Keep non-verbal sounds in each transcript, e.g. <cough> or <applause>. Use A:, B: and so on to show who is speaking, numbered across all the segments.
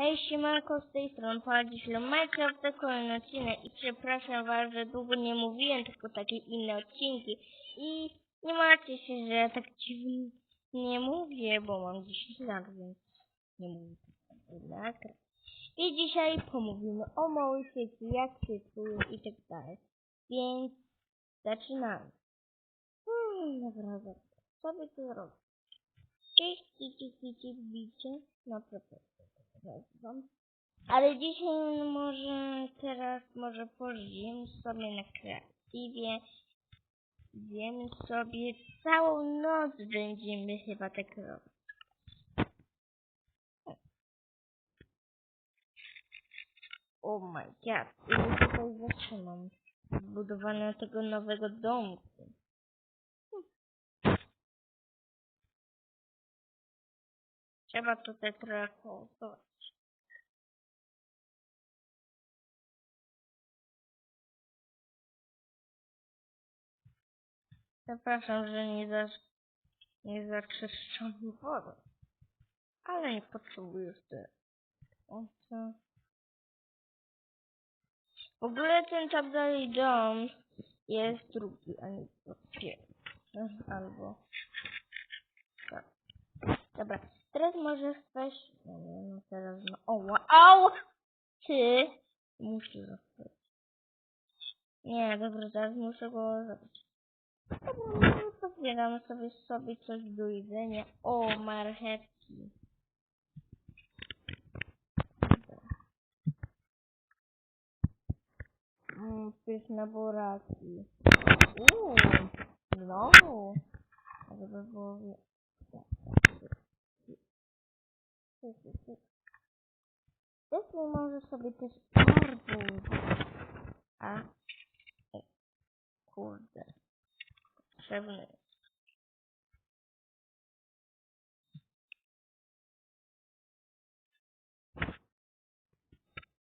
A: Hej, siemanko, z tej strony Paladzi Minecraft, to kolejny odcinek i przepraszam was, że długo nie mówiłem, tylko takie inne odcinki i nie martwcie się, że tak dziwnie nie mówię, bo mam 10 lat, więc nie mówię jednak. I dzisiaj pomówimy o małej świecie, jak się czują i tak dalej. Więc zaczynamy. Hmm, dobra, dobra. Co by tu robić? Cześć, kici, kici, bicie. No, proszę wam. Ale dzisiaj może teraz może pożyjemy sobie na kreatywie. Wiemy sobie całą noc będziemy chyba tak robić. Oh my god, ile tutaj zaczynam zbudowania tego nowego domku. Trzeba tutaj trochę kołtować. Przepraszam, że nie, za, nie zaczyszczam wodą. Ale nie potrzebuję co? W ogóle ten tam dalej dom jest drugi, a nie pierwszy. Albo... Tak. Dobra, teraz możesz weź... No nie, no teraz no... O, au! Ty! Muszę zostać. Nie, dobra, teraz muszę go zabrać. <laughs> Zbieramy sobie sobie coś do jedzenia. O, marchewki. Dobra. Mm, pyszne buraki. Uuu, znowu. Ale by było... nie może sobie też arbuz. A? Kurde.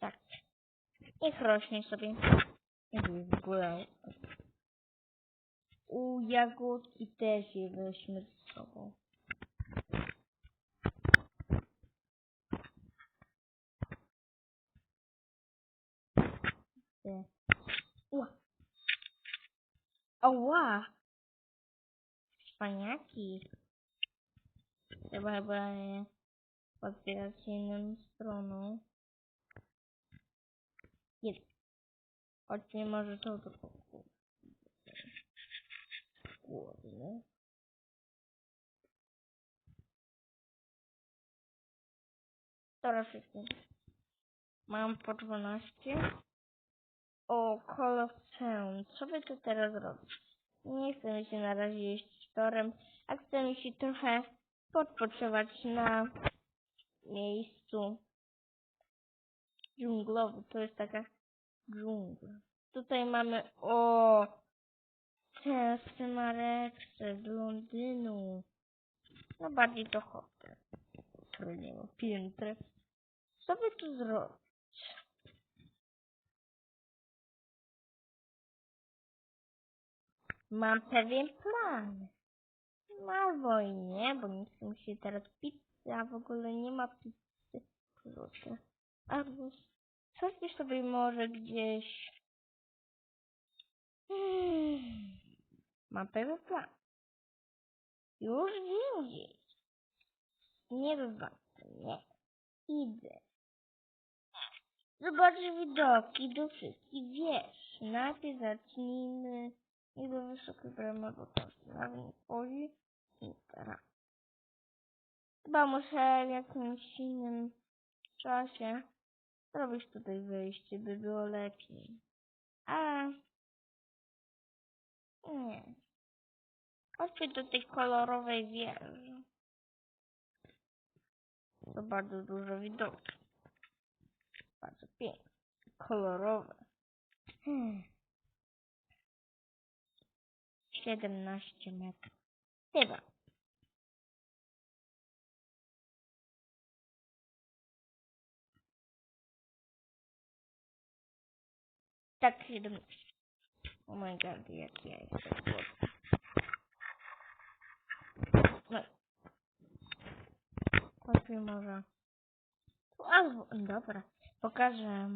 A: Tak. Niech rośnie sobie. W ogóle. U jagódki też je weźmy z sobą. Ła. Ała! Wspaniaki. Trzeba chyba je podbierać inną stroną. Jest. Chodźmy może to pokoju. Głodny. Teraz wszystko. Mam po 12. O, Call of Town. Co by tu teraz robić? Nie chcę mi się na razie jeść torem, a chcę mi się trochę podpoczywać na miejscu dżunglowym. To jest taka dżungla. Tutaj mamy, o, tę mareczce z Londynu. No bardziej to hotel, nie ma piętra. Co by tu zrobić? Mam pewien plan. No albo i nie, bo nie chcę mi się teraz pizzy, a w ogóle nie ma pizzy. Proszę. Albo coś sobie może gdzieś... Hmm. Mam pewien plan. Już wiem gdzieś. Nie wybaczę, nie. Idę. Zobacz widoki do wszystkich wiesz. Najpierw zacznijmy i do wysokiej bramy, bo to jest na mnie wchodzi. I teraz. Chyba muszę w jakimś innym czasie zrobić tutaj wyjście, by było lepiej. A nie. Chodźmy do tej kolorowej wieży. To bardzo dużo widoków. Bardzo piękne. Kolorowe. Hmm. 17 metrów. Chyba. Tak, 17. Oh my god, jak ja jestem. No. Chodźmy może Albo, dobra, pokażę.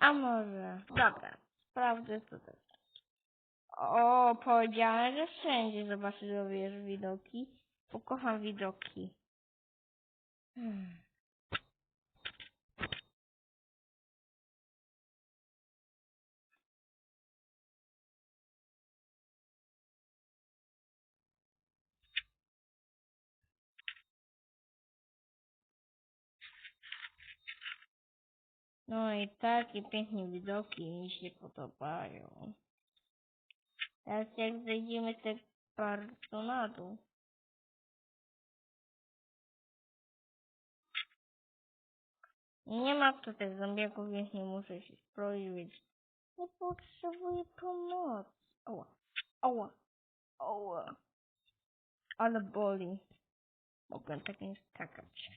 A: A może, dobra, sprawdzę tutaj. O, powiedziałem, że wszędzie zobaczysz widoki. Bo kocham widoki. Hmm. No i takie piękne widoki mi się podobają. Teraz jak zejdziemy z tego na dół. Nie ma tutaj zombiaków, więc nie muszę się spróbować. Nie potrzebuję pomocy. Oła, oła, oła. Ale boli. Mogę tak nie skakać.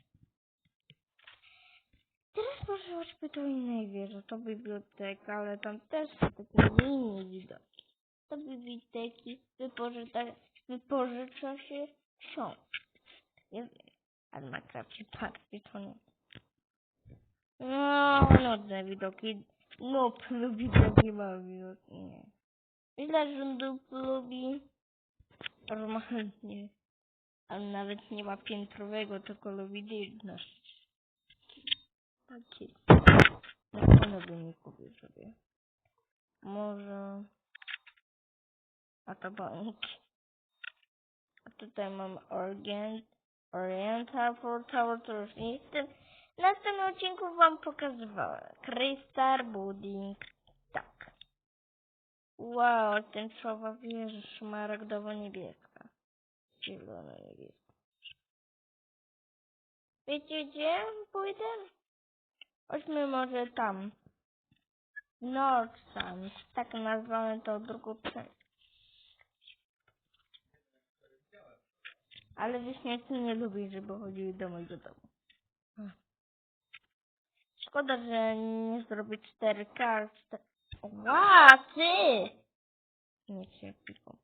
A: Teraz proszę chodźmy do innej wieży. To biblioteka, ale tam też są takie mini widoki. Do biblioteki wypożycza, wypożycza się książki. Minecrafcie patrzcie, to nie. No, nudne widoki. Noob lubi takie małe widoki. Nie. Ile rządów lubi? Normalnie. Ale nawet nie ma piętrowego, tylko lubi dzielność. Tak jest. Na pewno bym nie kupił sobie. Może... A to bank. A tutaj mam Orient, Oriental for Tower Tours. Jestem... W następnym odcinku wam pokazywałem. Crystal Building. Tak. Wow, tęczowa wieża szmaragdowo-niebieska. Zielono-niebieska. Wiecie gdzie pójdę? Chodźmy może tam. North Sun. Tak nazwamy to drugą część. Ale wyśmiewcy nie lubi, żeby chodziły do mojego domu. Szkoda, że nie zrobię 4K. Ła, ty! Nie cię piką.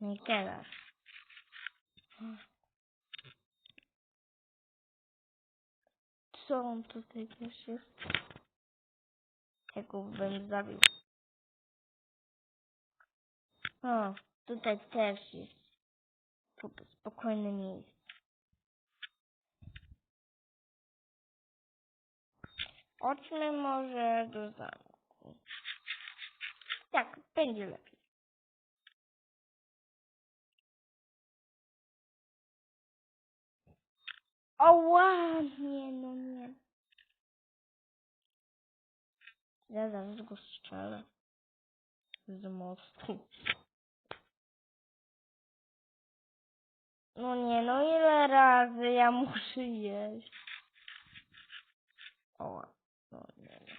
A: Nie gadasz. Co on tutaj też jest? Jak go bym zabił. O, tutaj też jest spokojne miejsce. Chodźmy może do zamku. Tak, będzie lepiej. O, ładnie, no nie. Ja zaraz go strzelę. Z mostu. No nie, no ile razy ja muszę jeść. O, no nie, no.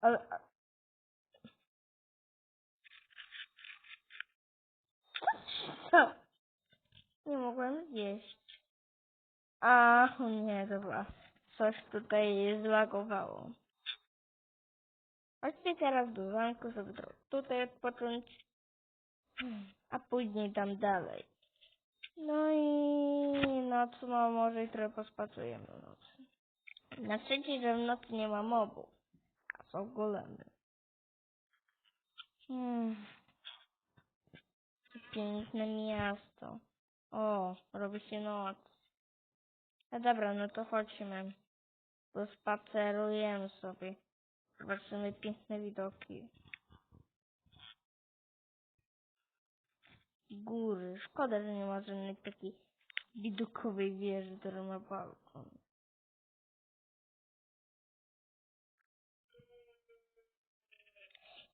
A: Ale... Co? <laughs> Nie mogłem zjeść. A, nie, dobra. Coś tutaj zlagowało. Chodźcie teraz do zamku, żeby tutaj odpocząć. A później tam dalej. No i noc, no może i trochę pospacujemy nocy. Na szczęście, że w nocy nie ma mobów, a są golemy. Hmm. Piękne miasto. O, robi się noc. No dobra, no to chodźmy. Pospacerujemy sobie. Zobaczymy piękne widoki. Góry. Szkoda, że nie ma żadnej takiej widokowej wieży, która ma balkon.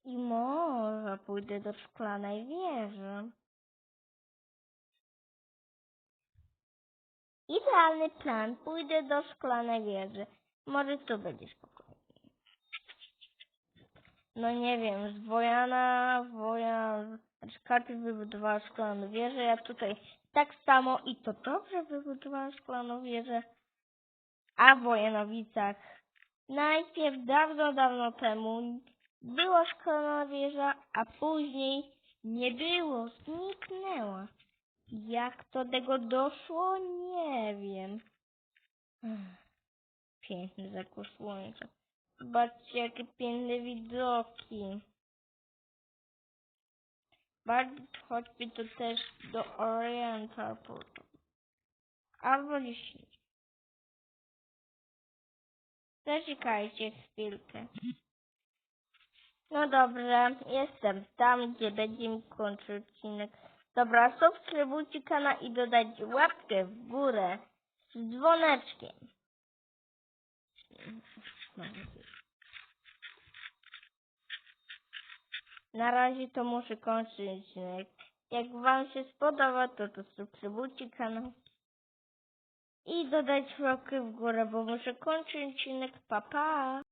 A: I może pójdę do szklanej wieży. Idealny plan. Pójdę do szklanej wieży. Może tu będzie spokojnie. No nie wiem, z Wojana, Wojan, znaczy Karty wybudowała szklaną wieżę, ja tutaj tak samo i to dobrze wybudowałam szklaną wieżę. A w Wojanowicach najpierw dawno, dawno temu była szklana wieża, a później Nie było, zniknęła. Jak to tego doszło? Nie wiem. Piękny zakład słońca. Zobaczcie, jakie piękne widoki. Bardzo tu też do Oriental Portu. Albo jeśli. Zaczekajcie chwilkę. No dobrze, jestem tam, gdzie będziemy kończyć odcinek. Dobra, subskrybujcie kanał i dodajcie łapkę w górę z dzwoneczkiem. Na razie to muszę kończyć. Jak wam się spodoba, to, to subskrybujcie kanał. I dodać łapkę w górę, bo muszę kończyć odcinek. Pa, pa!